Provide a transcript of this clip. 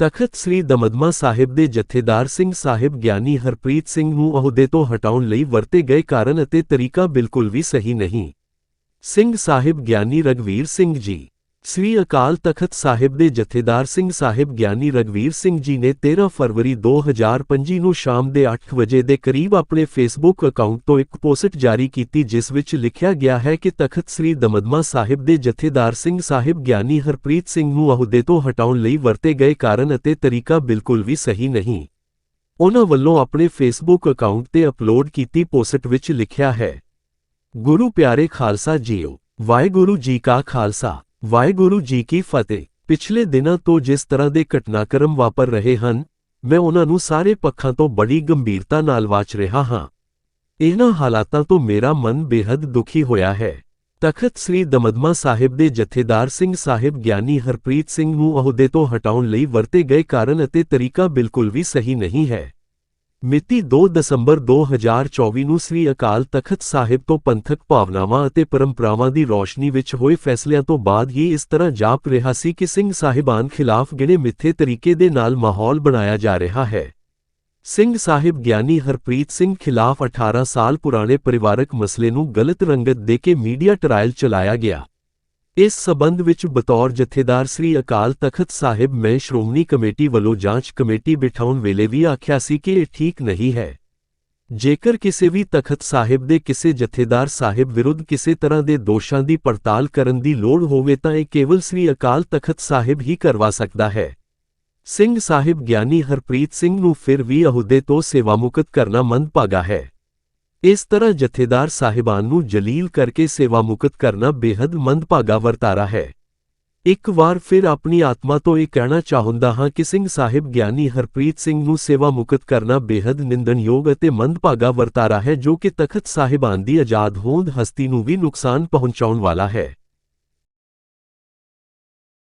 ਤਖਤ ਸ੍ਰੀ ਦਮਦਮਾ ਸਾਹਿਬ ਦੇ ਜਥੇਦਾਰ ਸਿੰਘ ਸਾਹਿਬ ਗਿਆਨੀ ਹਰਪ੍ਰੀਤ ਸਿੰਘ ਨੂੰ ਅਹੁਦੇ ਤੋਂ ਹਟਾਉਣ ਲਈ ਵਰਤੇ ਗਏ ਕਾਰਨ ਅਤੇ ਤਰੀਕਾ ਬਿਲਕੁਲ ਵੀ ਸਹੀ ਨਹੀਂ। ਸਿੰਘ ਸਾਹਿਬ ਗਿਆਨੀ ਰਗਵੀਰ ਸਿੰਘ ਜੀ ਸ੍ਰੀ ਅਕਾਲ ਤਖਤ ਸਾਹਿਬ ਦੇ ਜਥੇਦਾਰ ਸਿੰਘ ਸਾਹਿਬ ਗਿਆਨੀ ਰਗਵੀਰ ਸਿੰਘ ਜੀ ਨੇ 13 ਫਰਵਰੀ 2025 ਨੂੰ ਸ਼ਾਮ ਦੇ 8 ਵਜੇ ਦੇ ਕਰੀਬ ਆਪਣੇ ਫੇਸਬੁੱਕ ਅਕਾਊਂਟ ਤੋਂ ਇੱਕ ਪੋਸਟ ਜਾਰੀ ਕੀਤੀ, ਜਿਸ ਵਿੱਚ ਲਿਖਿਆ ਗਿਆ ਹੈ ਕਿ ਤਖਤ ਸ੍ਰੀ ਦਮਦਮਾ ਸਾਹਿਬ ਦੇ ਜਥੇਦਾਰ ਸਿੰਘ ਸਾਹਿਬ ਗਿਆਨੀ ਹਰਪ੍ਰੀਤ ਸਿੰਘ ਨੂੰ ਅਹੁਦੇ ਤੋਂ ਹਟਾਉਣ ਲਈ ਵਰਤੇ ਗਏ ਕਾਰਨ ਅਤੇ ਤਰੀਕਾ ਬਿਲਕੁਲ ਵੀ ਸਹੀ ਨਹੀਂ। ਉਹਨਾਂ ਵੱਲੋਂ ਆਪਣੇ ਫੇਸਬੁੱਕ ਅਕਾਊਂਟ ਤੇ ਅਪਲੋਡ ਕੀਤੀ ਪੋਸਟ ਵਿੱਚ ਲਿਖਿਆ ਹੈ, ਗੁਰੂ ਪਿਆਰੇ ਖਾਲਸਾ ਜੀਓ, ਵਾਹਿਗੁਰੂ ਜੀ ਕਾ ਖਾਲਸਾ। ਵਾਹਿਗੁਰੂ ਜੀ ਕੀ ਫਤਿਹ। ਪਿਛਲੇ ਦਿਨਾਂ ਤੋਂ ਜਿਸ ਤਰ੍ਹਾਂ ਦੇ ਘਟਨਾਕ੍ਰਮ ਵਾਪਰ ਰਹੇ ਹਨ, ਮੈਂ ਉਹਨਾਂ ਨੂੰ ਸਾਰੇ ਪੱਖਾਂ ਤੋਂ ਬੜੀ ਗੰਭੀਰਤਾ ਨਾਲ ਵਾਚ ਰਿਹਾ ਹਾਂ। ਇਹਨਾਂ ਹਾਲਾਤਾਂ ਤੋਂ ਮੇਰਾ ਮਨ ਬੇਹੱਦ ਦੁਖੀ ਹੋਇਆ ਹੈ। ਤਖਤ ਸ੍ਰੀ ਦਮਦਮਾ ਸਾਹਿਬ ਦੇ ਜਥੇਦਾਰ ਸਿੰਘ ਸਾਹਿਬ ਗਿਆਨੀ ਹਰਪ੍ਰੀਤ ਸਿੰਘ ਨੂੰ ਅਹੁਦੇ ਤੋਂ ਹਟਾਉਣ ਲਈ ਵਰਤੇ ਗਏ ਕਾਰਨ ਅਤੇ ਤਰੀਕਾ ਬਿਲਕੁਲ ਵੀ ਸਹੀ ਨਹੀਂ ਹੈ। ਮਿਤੀ 2 ਦਸੰਬਰ 2024 ਨੂੰ ਸ੍ਰੀ ਅਕਾਲ ਤਖਤ ਸਾਹਿਬ ਤੋਂ ਪੰਥਕ ਭਾਵਨਾਵਾਂ ਅਤੇ ਪਰੰਪਰਾਵਾਂ ਦੀ ਰੌਸ਼ਨੀ ਵਿੱਚ ਹੋਏ ਫੈਸਲਿਆਂ ਤੋਂ ਬਾਅਦ ਹੀ ਇਸ ਤਰ੍ਹਾਂ ਜਾਪ ਰਿਹਾ ਸੀ ਕਿ ਸਿੰਘ ਸਾਹਿਬਾਨ ਖਿਲਾਫ ਗਿਣੇ ਮਿੱਥੇ ਤਰੀਕੇ ਦੇ ਨਾਲ ਮਾਹੌਲ ਬਣਾਇਆ ਜਾ ਰਿਹਾ ਹੈ। ਸਿੰਘ ਸਾਹਿਬ ਗਿਆਨੀ ਹਰਪ੍ਰੀਤ ਸਿੰਘ ਖਿਲਾਫ 18 ਸਾਲ ਪੁਰਾਣੇ ਪਰਿਵਾਰਕ ਮਸਲੇ ਨੂੰ ਗਲਤ ਰੰਗਤ ਦੇ ਕੇ ਮੀਡੀਆ ਟਰਾਇਲ ਚਲਾਇਆ ਗਿਆ। ਇਸ ਸਬੰਧ ਵਿੱਚ ਬਤੌਰ ਜਥੇਦਾਰ ਸ੍ਰੀ ਅਕਾਲ ਤਖਤ ਸਾਹਿਬ ਮੈਂ ਸ਼੍ਰੋਮਣੀ ਕਮੇਟੀ ਵੱਲੋਂ ਜਾਂਚ ਕਮੇਟੀ ਬਿਠਾਉਣ ਵੇਲੇ ਵੀ ਆਖਿਆ ਸੀ ਕਿ ਇਹ ਠੀਕ ਨਹੀਂ ਹੈ। ਜੇਕਰ ਕਿਸੇ ਵੀ ਤਖਤ ਸਾਹਿਬ ਦੇ ਕਿਸੇ ਜਥੇਦਾਰ ਸਾਹਿਬ ਵਿਰੁੱਧ ਕਿਸੇ ਤਰ੍ਹਾਂ ਦੇ ਦੋਸ਼ਾਂ ਦੀ ਪੜਤਾਲ ਕਰਨ ਦੀ ਲੋੜ ਹੋਵੇ ਤਾਂ ਇਹ ਕੇਵਲ ਸ੍ਰੀ ਅਕਾਲ ਤਖਤ ਸਾਹਿਬ ਹੀ ਕਰਵਾ ਸਕਦਾ ਹੈ। ਸਿੰਘ ਸਾਹਿਬ ਗਿਆਨੀ ਹਰਪ੍ਰੀਤ ਸਿੰਘ ਨੂੰ ਫਿਰ ਵੀ ਅਹੁਦੇ ਤੋਂ ਸੇਵਾਮੁਕਤ ਕਰਨਾ ਮੰਦਭਾਗਾ ਹੈ। ਇਸ ਤਰ੍ਹਾਂ ਜਥੇਦਾਰ ਸਾਹਿਬਾਨ ਨੂੰ ਜਲੀਲ ਕਰਕੇ ਸੇਵਾ ਮੁਕਤ ਕਰਨਾ ਬੇहद ਮੰਦਭਾਗਾ ਵਰਤਾਰਾ ਹੈ। ਇੱਕ ਵਾਰ ਫਿਰ ਆਪਣੀ ਆਤਮਾ ਤੋਂ ਇਹ ਕਹਿਣਾ ਚਾਹੁੰਦਾ ਹਾਂ ਕਿ ਸਿੰਘ ਸਾਹਿਬ ਗਿਆਨੀ ਹਰਪ੍ਰੀਤ ਸਿੰਘ ਨੂੰ ਸੇਵਾ ਮੁਕਤ ਕਰਨਾ ਬੇहद ਨਿੰਦਣਯੋਗ ਅਤੇ ਮੰਦਭਾਗਾ ਵਰਤਾਰਾ ਹੈ ਜੋ ਕਿ ਤਖਤ ਸਾਹਿਬਾਨ ਦੀ ਆਜ਼ਾਦ ਹੋਂਦ ਹਸਤੀ ਨੂੰ ਵੀ ਨੁਕਸਾਨ ਪਹੁੰਚਾਉਣ ਵਾਲਾ ਹੈ।